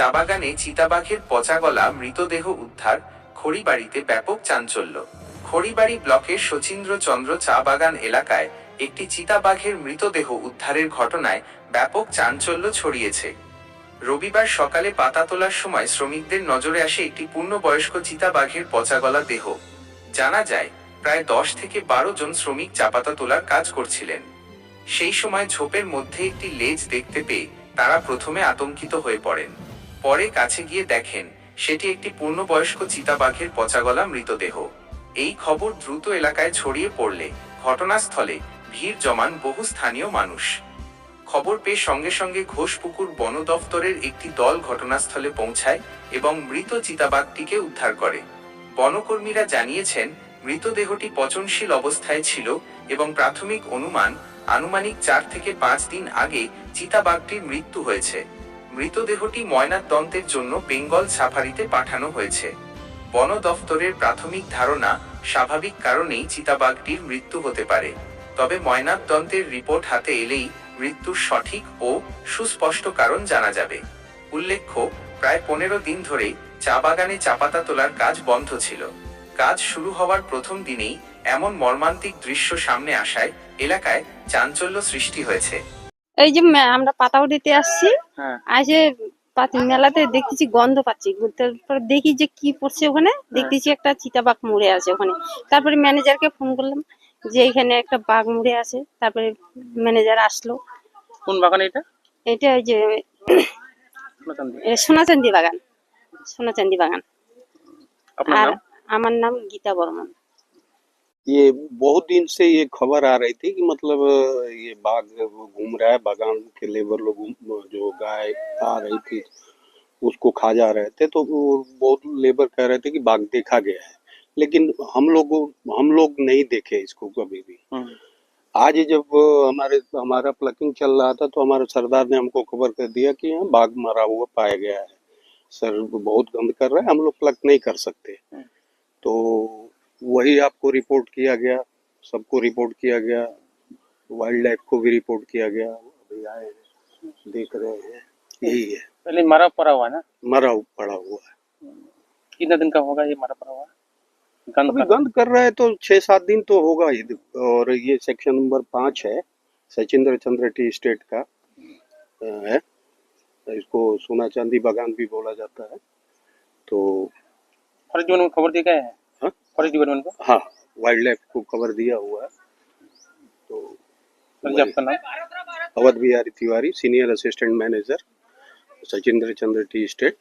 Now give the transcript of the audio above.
চা বাগানে চিতাবাঘের পচা গলা, মৃতদেহ উদ্ধার, খড়িবাড়িতে ব্যাপক চাঞ্চল্য। খড়িবাড়ি ব্লকের শচীন্দ্র চন্দ্র চা বাগান এলাকায় একটি চিতাবাঘের মৃতদেহ উদ্ধারের ঘটনায় ব্যাপক চাঞ্চল্য ছড়িয়েছে। রবিবার সকালে পাতা তোলার সময় শ্রমিকদের নজরে আসে একটি পূর্ণবয়স্ক চিতাবাঘের পচা গলা দেহ। জানা যায়, প্রায় দশ থেকে বারো জন শ্রমিক চাপাতা তোলার কাজ করছিলেন। সেই সময় ঝোপের মধ্যে একটি লেজ দেখতে পেয়ে তারা প্রথমে আতঙ্কিত হয়ে পড়েন। পরে কাছে গিয়ে দেখেন, সেটি একটি পূর্ণবয়স্ক চিতাবাঘের পচাগলা মৃতদেহ। এই খবর দ্রুত এলাকায় ছড়িয়ে পড়লে ঘটনাস্থলে ভিড় জমান বহু স্থানীয় মানুষ। খবর পেয়ে সঙ্গে সঙ্গে ঘোষপুকুর বন দফতরের একটি দল ঘটনাস্থলে পৌঁছায় এবং মৃত চিতাবাঘটিকে উদ্ধার করে। বনকর্মীরা জানিয়েছেন, মৃতদেহটি পচনশীল অবস্থায় ছিল এবং প্রাথমিক অনুমান আনুমানিক চার থেকে পাঁচ দিন আগে চিতাবাঘটির মৃত্যু হয়েছে। মৃতদেহটি ময়নাতদন্তের জন্য বেঙ্গল সাফারিতে পাঠানো হয়েছে। বন দফতরের প্রাথমিক ধারণা স্বাভাবিক কারণেই চিতাবাঘটির মৃত্যু হতে পারে। তবে ময়নাতদন্তের রিপোর্ট হাতে এলেই মৃত্যুর সঠিক ও সুস্পষ্ট কারণ জানা যাবে। উল্লেখ্য, প্রায় পনেরো দিন ধরে চা বাগানে চাপাতা তোলার কাজ বন্ধ ছিল। কাজ শুরু হওয়ার প্রথম দিনেই এমন মর্মান্তিক দৃশ্য সামনে আসায় এলাকায় চাঞ্চল্য সৃষ্টি হয়েছে। এই যে আমরা পাতাও দিতে আসছি। হ্যাঁ। আসে মেলাতে দেখতেছি গন্ধ পাচ্ছি। তারপরে দেখি যে কি পড়ছে ওখানে। দেখতেছি একটা চিতাবাঘ মরে আছে ওখানে। তারপরে ম্যানেজারকে ফোন করলাম যে এখানে একটা বাঘ মরে আছে। তারপরে ম্যানেজার আসলো। কোন বাগান এটা? এটা ওই যে সোনাচান্দি। বাগান। সোনাচান্দি বাগান। আর আমার নাম গীতা বর্মন। ये बहुत दिन से ये खबर आ रही थी कि मतलब ये बाघ घूम रहा है बागान के लेबर लोग जो गाय आ रही थी उसको खा जा रहे थे तो बहुत लेबर कह रहे थे कि बाघ देखा गया है। लेकिन हम लोग हम लोग नहीं देखे इसको कभी भी। हम्म, आज जब हमारे हमारा प्लकिंग चल रहा था तो हमारे सरदार ने हमको खबर कर दिया कि यहाँ बाघ मरा हुआ पाया गया है। सर बहुत गंद कर रहा है हम लोग प्लक नहीं कर सकते। हम्म। तो वही आपको रिपोर्ट किया गया सबको रिपोर्ट किया गया वाइल्ड लाइफ को भी रिपोर्ट किया गया। अभी आए देख रहे हैं यही है। पहले मरा पड़ा हुआ ना? मरा पड़ा हुआ है। कितना दिन का होगा ये मरा पड़ा हुआ? गंद अभी का गंद कर रहा है तो छह सात दिन तो होगा ही। और ये सेक्शन नंबर पाँच है सचिंद्र चंद्र टी स्टेट का है। इसको सोना चांदी बागान भी बोला जाता है। तो फॉरेस्ट डिपार्टमेंट को खबर गया है हाँ? फॉरेस्ट डिपार्टमेंट को? हाँ वाइल्ड लाइफ को कवर दिया हुआ है। तो सर आपका नाम? Awadh Bihari Tiwari senior assistant manager Sachindra Chandra tea estate